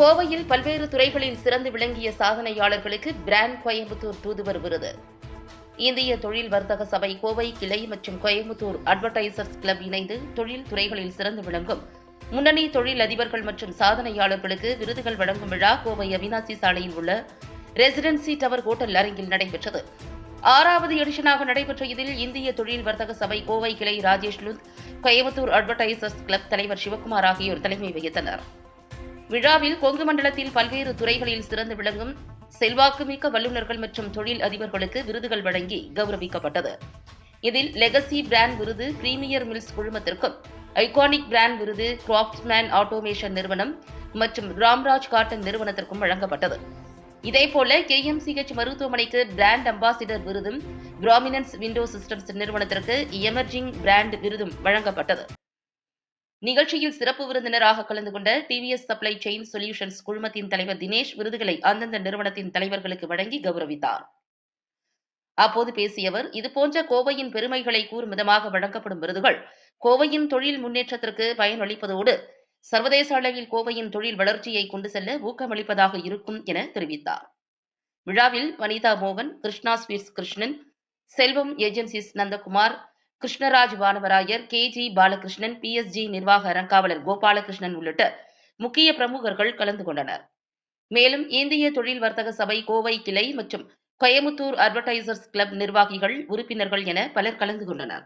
கோவையில் பல்வேறு துறைகளில் சிறந்து விளங்கிய சாதனையாளர்களுக்கு பிராண்ட் கோயம்புத்தூர் தூதுவர் விருது. இந்திய தொழில் வர்த்தக சபை கோவை கிளை மற்றும் கோயம்புத்தூர் அட்வர்டைசர்ஸ் கிளப் இணைந்து தொழில் துறைகளில் சிறந்து விளங்கும். முன்னணி தொழில் அதிபர்கள் மற்றும் சாதனையாளர்களுக்கு விருதுகள் வழங்கும் விழா கோவை அவினாசி சாலையில் உள்ள ரெசிடென்சி டவர் ஹோட்டல் அரங்கில் நடைபெற்றது. ஆறாவது எடிஷனாக நடைபெற்ற இதில் இந்திய தொழில் வர்த்தக சபை கோவை கிளை ராஜேஷ் லுந்த் கோயம்புத்தூர் அட்வர்டைசர்ஸ் கிளப் தலைவர் சிவகுமார் ஆகியோர் தலைமை வகித்தனர். விழாவில் கொங்கு மண்டலத்தில் பல்வேறு துறைகளில் சிறந்து விளங்கும் செல்வாக்குமிக்க வல்லுநர்கள் மற்றும் தொழில் அதிபர்களுக்கு விருதுகள் வழங்கி கௌரவிக்கப்பட்டது. இதில் லெகசி பிராண்ட் விருது பிரீமியர் மில்ஸ் குழுமத்திற்கும் ஐகானிக் பிராண்ட் விருது கிராப்ட்ஸ்மேன் ஆட்டோமேஷன் நிறுவனம் மற்றும் ராம்ராஜ் காட்டன் நிறுவனத்திற்கும் வழங்கப்பட்டது. இதேபோல கேஎம்சிஹெச் மருத்துவமனைக்கு பிராண்ட் அம்பாசிடர் விருதும் பிராமினன்ஸ் விண்டோ சிஸ்டம்ஸ் நிறுவனத்திற்கு எமர்ஜிங் பிராண்ட் விருதும் வழங்கப்பட்டது. நிகழ்ச்சியில் சிறப்பு விருந்தினராக கலந்து கொண்ட டிவிஎஸ் சப்ளை செயின் சொல்யூஷன்ஸ் குழுமத்தின் தலைவர் தினேஷ் விருதுகளை அந்தந்த நிறுவனத்தின் தலைவர்களுக்கு வழங்கி கௌரவித்தார். அப்போது பேசிய அவர் இதுபோன்ற கோவையின் பெருமைகளை கூறும் விதமாக வழங்கப்படும் விருதுகள் கோவையின் தொழில் முன்னேற்றத்திற்கு பயனளிப்பதோடு சர்வதேச அளவில் கோவையின் தொழில் வளர்ச்சியை கொண்டு செல்ல ஊக்கமளிப்பதாக இருக்கும் என தெரிவித்தார். விழாவில் வனிதா மோகன் Krishna sweets Krishnan Selvam agencies Nandakumar Krishnaraj Vanavarayar K. G. Balakrishnan P. S. G. நிர்வாக அறங்காவலர் கோபாலகிருஷ்ணன் உள்ளிட்ட முக்கிய பிரமுகர்கள் கலந்து கொண்டனர். மேலும் இந்திய தொழில் வர்த்தக சபை கோவை கிளை மற்றும் கோயமுத்தூர் அட்வர்டைசர்ஸ் கிளப் நிர்வாகிகள் உறுப்பினர்கள் என பலர் கலந்து கொண்டனர்.